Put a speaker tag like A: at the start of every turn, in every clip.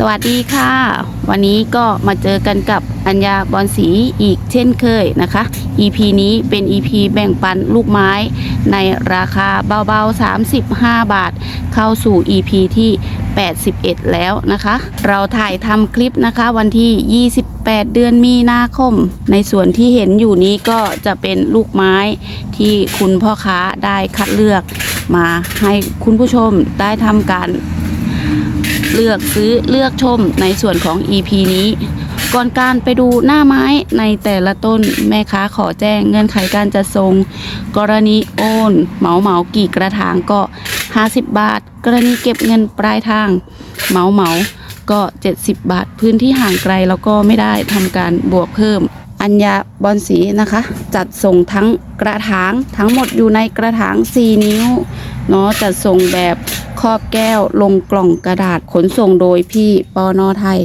A: สวัสดีค่ะ วันนี้ก็มาเจอกันกับอัญญาบอลสีอีกเช่นเคยนะคะ EP นี้เป็น EP แบ่งปันลูกไม้ในราคาเบาๆ 35 บาท เข้าสู่ EP ที่ 81 แล้วนะคะ เราถ่ายทำคลิปนะคะวันที่ 28 เดือนมีนาคม ในส่วนที่เห็นอยู่นี้ก็จะเป็นลูกไม้ที่คุณพ่อค้าได้คัดเลือก มาให้คุณผู้ชมได้ทำการ เลือกซื้อเลือกชมในส่วนของ EP นี้ ก่อนการไปดูหน้าไม้ในแต่ละต้นแม่ค้าขอแจ้งเงื่อนไขการจะส่งกรณีโอนเหมาเหมากี่กระถางก็ 50 บาท กรณีเก็บเงินปลายทางเหมาเหมาก็ 70 บาท พื้นที่ห่างไกลแล้วก็ไม่ได้ทำการบวกเพิ่ม อัญญาบอลสีนะคะ จัดส่งทั้งกระถางทั้งหมดอยู่ในกระถาง 4 นิ้ว เนาะจัดส่งแบบครอบแก้วลงกล่องกระดาษขนส่งโดยพี่ปอนอไทย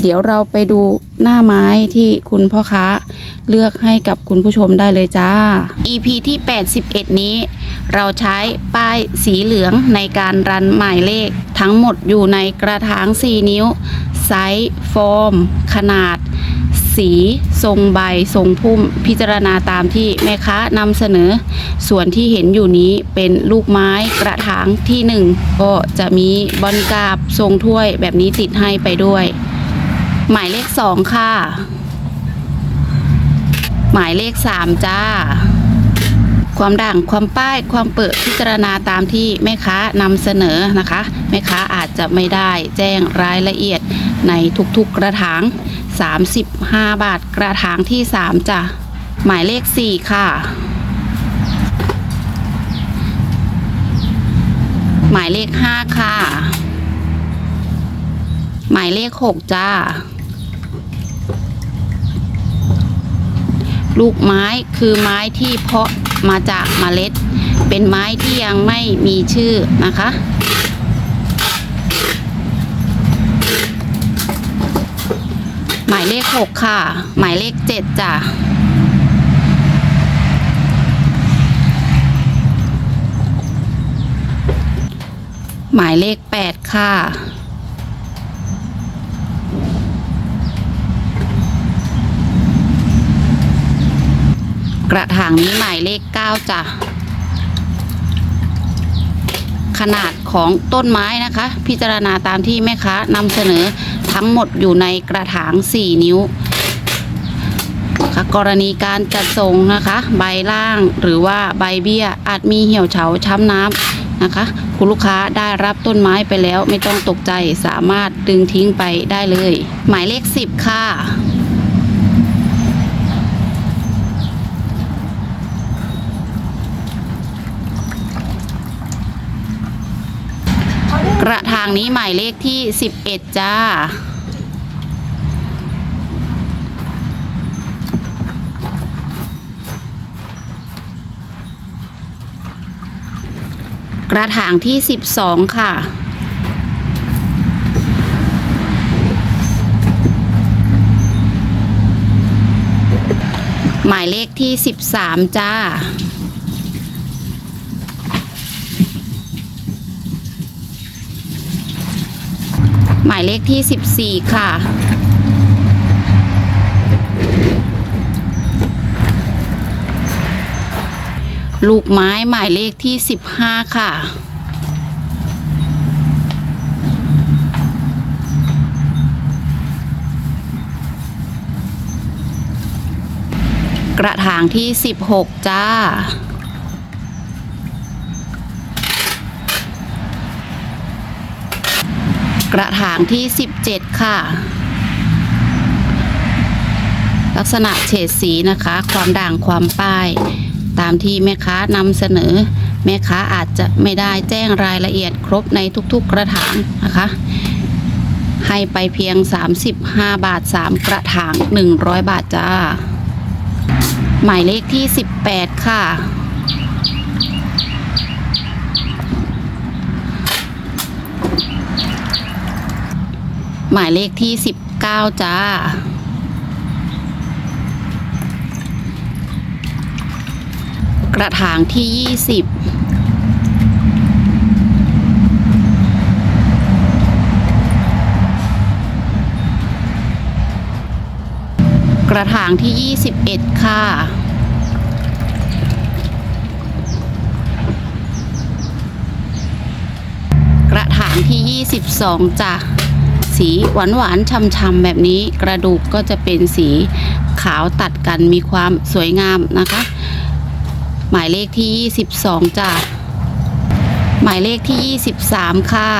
A: เดี๋ยวเราไปดูหน้าไม้ที่คุณพ่อค้าเลือกให้กับคุณผู้ชมได้เลยจ้า EP ที่ 81 นี้ เราใช้ป้ายสีเหลืองในการรันหมายเลข ทั้งหมดอยู่ในกระถาง 4 นิ้ว ไซส์ ฟอร์ม ขนาด สีทรงใบทรงพุ่มพิจารณาตามที่แม่ค้านำเสนอ ส่วนที่เห็นอยู่นี้เป็นลูกไม้กระถางที่หนึ่งก็จะมีบอลกาบทรงถ้วยแบบนี้ติดให้ไปด้วย หมายเลขสองค่ะ หมายเลขสามจ้าความด่างความป้ายความเปิดพิจารณาตามที่แม่ค้านำเสนอนะคะ แม่ค้าอาจจะไม่ได้แจ้งรายละเอียดในทุกๆกระถาง 35 บาทกระถางที่ 3จ้ะหมายเลข 4 ค่ะ หมายเลข 5 ค่ะ หมายเลข 6 จ้า ลูกไม้คือไม้ที่เพาะมาจากเมล็ด เป็นไม้ที่ยังไม่มีชื่อนะคะ หมายเลขหกค่ะ หมายเลขเจ็ดจ้ะหมายเลขแปดค่ะ กระถางนี้หมายเลขเก้าจ้ะ ขนาดของต้นไม้นะคะ พิจารณาตามที่แม่ค้านำเสนอ ทั้งหมดอยู่ในกระถาง 4 นิ้วค่ะกรณีการจัดส่งนะคะ ใบล่างหรือว่าใบเบี้ยอาจมีเหี่ยวเฉาช้ำน้ำนะคะ คุณลูกค้าได้รับต้นไม้ไปแล้วไม่ต้องตกใจสามารถดึงทิ้งไปได้เลย หมายเลข 10 ค่ะกระถางนี้หมายเลขที่ 11 จ้า กระถางที่ 12 ค่ะ หมายเลขที่ 13 จ้าหมายเลขที่ 14 ค่ะ ลูกไม้หมายเลขที่15ค่ะ กระถางที่16จ้า กระถางที่17ค่ะลักษณะเฉดสีนะคะ ความด่างความป้าย ตามที่แม่ค้านำเสนอ แม่ค้าอาจจะไม่ได้แจ้งรายละเอียดครบในทุกๆกระถางนะคะ ให้ไปเพียง 35 บาท 3 กระถาง 100 บาทจ้า หมายเลขที่ 18 ค่ะหมายเลขที่ 19 จ้า ระถางที่ยี่สิบกระถางที่ 21 ค่ะ กระถางที่ 22จ้ะ สีหวานหวานช่ำๆแบบนี้กระดูกก็จะเป็นสีขาวตัดกันมีความสวยงามนะคะ หมายเลขที่ 22จ้ะหมายเลขที่ 23 ค่ะ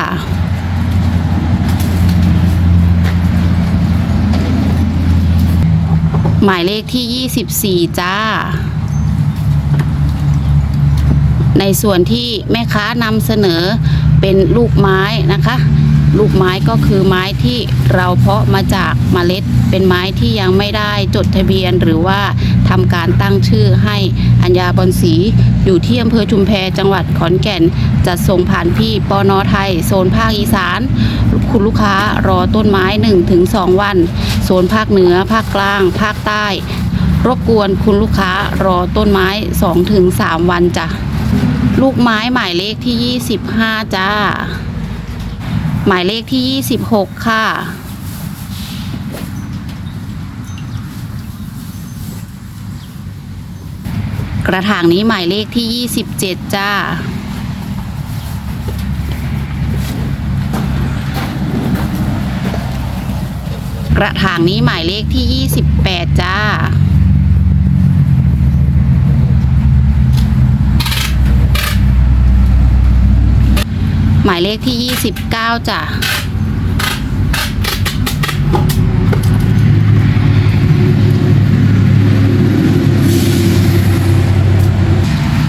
A: หมายเลขที่ 24 จ้า ในส่วนที่แม่ค้านำเสนอเป็นลูกไม้นะคะ ลูกไม้ก็คือไม้ที่เราเพาะมาจากเมล็ด เป็นไม้ที่ยังไม่ได้จดทะเบียน หรือว่าทำการตั้งชื่อให้อัญญาบอนสีอยู่ที่อำเภอชุมแพจังหวัดขอนแก่นจัดส่งผ่านพี่ปอนอไทย โซนภาคอีสาน คุณลูกค้ารอต้นไม้ 1-2 วัน โซนภาคเหนือ ภาคกลาง ภาคใต้ รบกวนคุณลูกค้ารอต้นไม้ 2-3 วันจ้ะลูกไม้หมายเลขที่ 25 จ้า หมายเลขที่ 26 ค่ะ กระถางนี้หมายเลขที่ 27 จ้า กระถางนี้หมายเลขที่ 28 จ้า หมายเลขที่ 29จ้ะ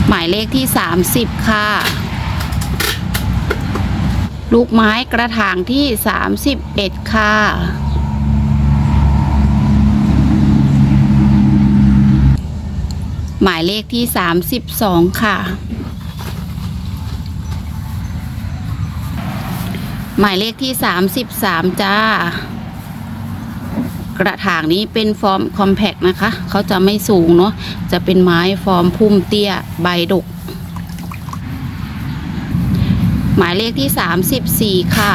A: หมายเลขที่ 30 ค่ะ ลูกไม้กระถางที่ 31 ค่ะหมายเลขที่ 32 ค่ะ หมายเลขที่ 33 จ้า กระถางนี้เป็นฟอร์มคอมแพกนะคะ เขาจะไม่สูงเนาะจะเป็นไม้ฟอร์มพุ่มเตี้ยใบดก หมายเลขที่ 34 ค่ะ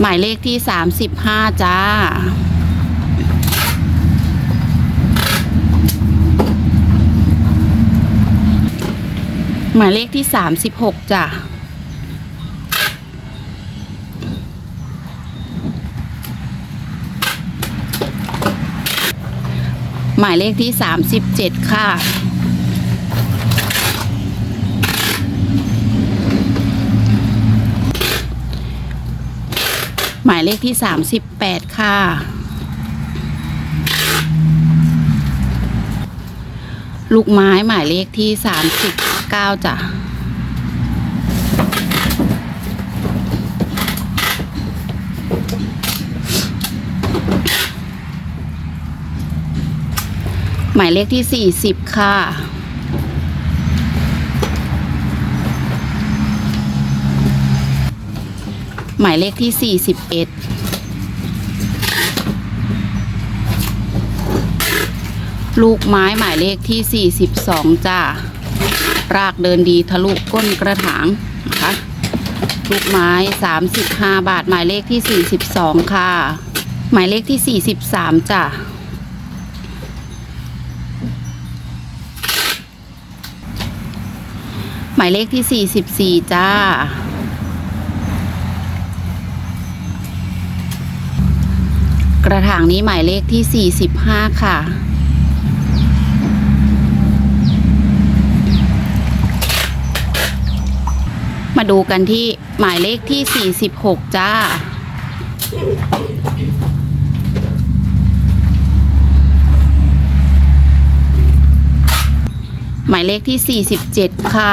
A: หมายเลขที่ 35 จ้า หมายเลขที่36จ้ะหมายเลขที่37ค่ะหมายเลขที่ 38 ค่ะ ลูกไม้หมายเลขที่ 39จ้ะหมายเลขที่40ค่ะหมายเลขที่ 41 ลูกไม้หมายเลขที่ 42 จ้า รากเดินดีทะลุก้นกระถางนะคะลูกไม้ 35 บาท หมายเลขที่ 42 ค่ะ หมายเลขที่ 43จ้ะหมายเลขที่ 44 จ้า กระถางนี้หมายเลขที่ 45 ค่ะ มาดูกันที่หมายเลขที่ 46 จ้า หมายเลขที่ 47 ค่ะ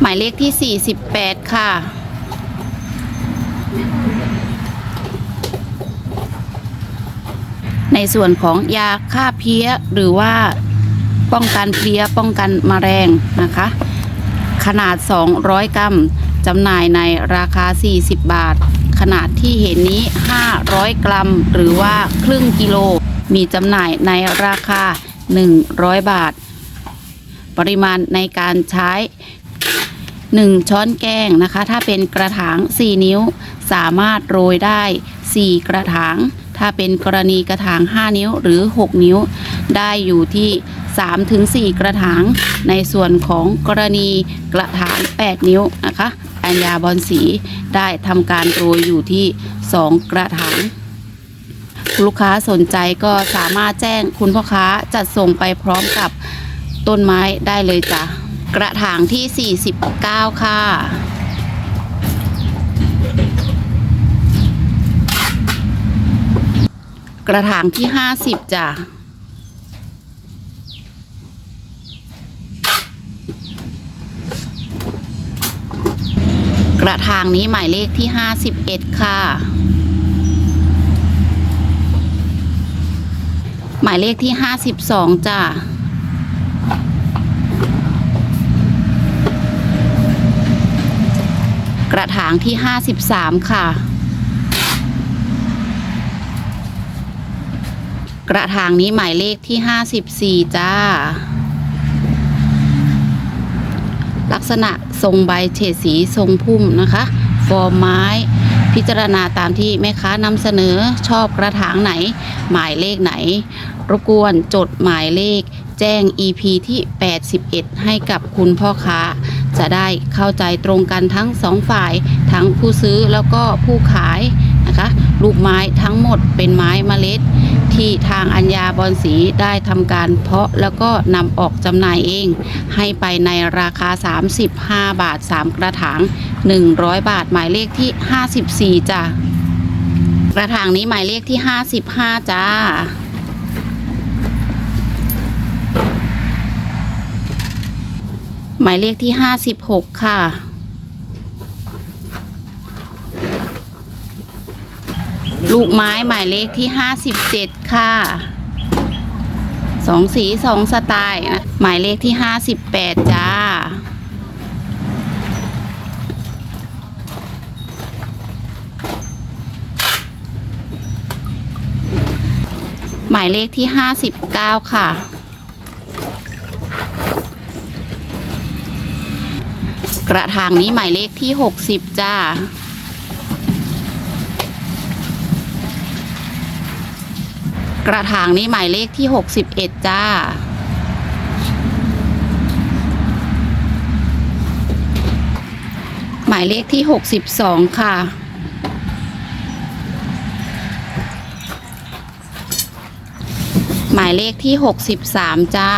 A: หมายเลขที่ 48 ค่ะในส่วนของยาฆ่าเพี้ยหรือว่า ป้องกันเพลี้ยป้องกันมแมลงนะคะ ขนาด 200 กรัมจำหน่ายในราคา 40 บาท ขนาดที่เห็นนี้ 500 กรัม หรือว่าครึ่งกิโล มีจำหน่ายในราคา 100 บาท ปริมาณในการใช้ 1 ช้อนแกงนะคะ ถ้าเป็นกระถาง 4 นิ้ว สามารถโรยได้ 4 กระถาง ถ้าเป็นกรณีกระถาง 5 นิ้วหรือ 6 นิ้ว ได้อยู่ที่ 3-4 กระถาง ในส่วนของกรณีกระถาง 8 นิ้วนะคะอัญญาบอลสีได้ทำการโรยอยู่ที่ 2 กระถางลูกค้าสนใจก็สามารถแจ้งคุณพ่อค้าจัดส่งไปพร้อมกับต้นไม้ได้เลยจ้ะกระถางที่ 49 ค่ะ กระถางที่ 50จ้ะ กระถางนี้หมายเลขที่ 51 ค่ะ หมายเลขที่ 52 จ้ะกระถางที่ 53 ค่ะ กระถางนี้หมายเลขที่ 54 จ้า ลักษณะทรงใบเฉดสีทรงพุ่มนะคะ ฟอร์มไม้ พิจารณาตามที่แม่ค้านำเสนอชอบกระถางไหน หมายเลขไหน รบกวนจดหมายเลข แจ้ง EP ที่ 81 ให้กับคุณพ่อค้า จะได้เข้าใจตรงกันทั้งสองฝ่าย ทั้งผู้ซื้อแล้วก็ผู้ขาย นะคะ ลูกไม้ทั้งหมดเป็นไม้เมล็ด ที่ทางอัญญาบอนสีได้ทำการเพาะแล้วก็นำออกจำหน่ายเอง ให้ไปในราคา 35 บาท 3 กระถาง 100 บาทหมายเลขที่ 54จ้ะกระถางนี้หมายเลขที่ 55 จ้าหมายเลขที่ 56 ค่ะ ลูกไม้หมายเลขที่ 57 ค่ะสองสีสองสไตล์นะหมายเลขที่ 58 จ้า หมายเลขที่ 59 ค่ะกระถางนี้หมายเลขที่ 60 จ้า กระถางนี้หมายเลขที่61จ้า หมายเลขที่62ค่ะ หมายเลขที่63จ้า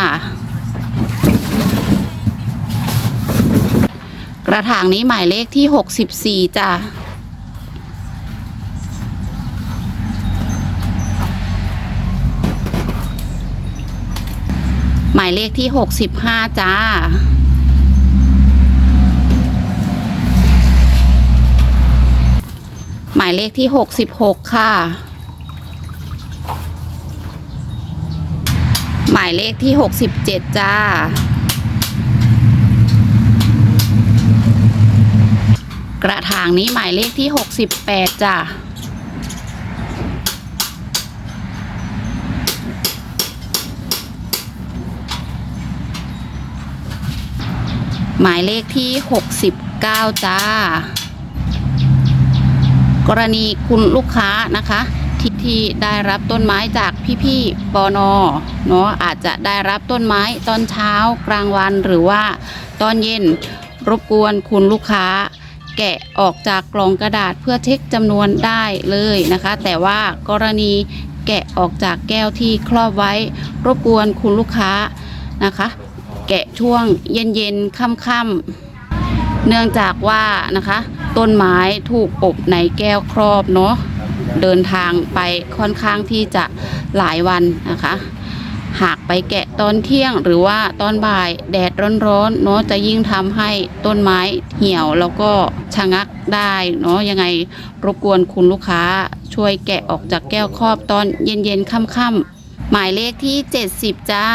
A: กระถางนี้หมายเลขที่64จ้า หมายเลขที่65จ้าหมายเลขที่66ค่ะ หมายเลขที่67จ้า กระถางนี้หมายเลขที่68จ้า หมายเลขที่ 69 จ้า กรณีคุณลูกค้านะคะที่ที่ได้รับต้นไม้จากพี่ๆปอนอเนาะอาจจะได้รับต้นไม้ตอนเช้ากลางวันหรือว่าตอนเย็นรบกวนคุณลูกค้า แกะออกจากกล่องกระดาษเพื่อเช็คจำนวนได้เลยนะคะ แต่ว่ากรณีแกะออกจากแก้วที่ครอบไว้ รบกวนคุณลูกค้านะคะ แกะช่วงเย็นๆค่ำๆเนื่องจากว่านะคะ ต้นไม้ถูกอบในแก้วครอบเนาะเดินทางไปค่อนข้างที่จะหลายวันนะคะ หากไปแกะตอนเที่ยงหรือว่าตอนบ่ายแดดร้อนๆเนาะจะยิ่งทำให้ต้นไม้เหี่ยวแล้วก็ชะงักได้เนาะยังไงรบกวนคุณลูกค้าช่วยแกะออกจากแก้วครอบตอนเย็นๆค่ำๆหมายเลขที่ 70 จ้า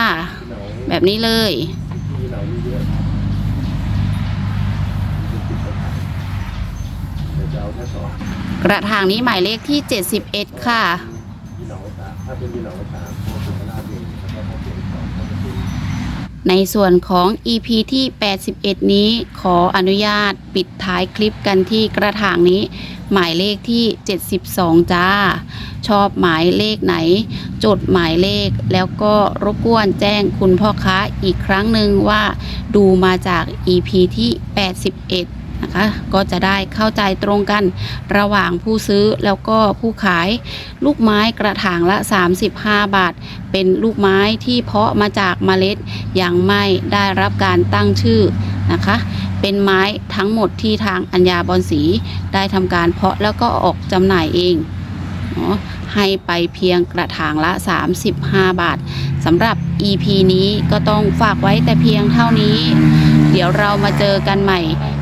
A: แบบนี้เลย กระถางนี้หมายเลขที่ 71 ค่ะ ในส่วนของ EP ที่ 81 นี้ขออนุญาตปิดท้ายคลิปกันที่กระถางนี้ หมายเลขที่ 72 จ้า ชอบหมายเลขไหน จดหมายเลขแล้วก็รบกวนแจ้งคุณพ่อค้าอีกครั้งหนึ่งว่า ดูมาจาก EP ที่ 81 นะคะ ก็จะได้เข้าใจตรงกันระหว่างผู้ซื้อแล้วก็ผู้ขาย ลูกไม้กระถางละ 35 บาท เป็นลูกไม้ที่เพาะมาจากเมล็ดยังไม่ได้รับการตั้งชื่อนะคะ เป็นไม้ทั้งหมดที่ทางอัญญาบอนสีได้ทำการเพาะแล้วก็ออกจำหน่ายเองให้ไปเพียงกระถางละ 35 บาทสำหรับ EP นี้ก็ต้องฝากไว้แต่เพียงเท่านี้ เดี๋ยวเรามาเจอกันใหม่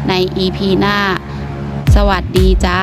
A: ใน EP หน้า สวัสดีจ้า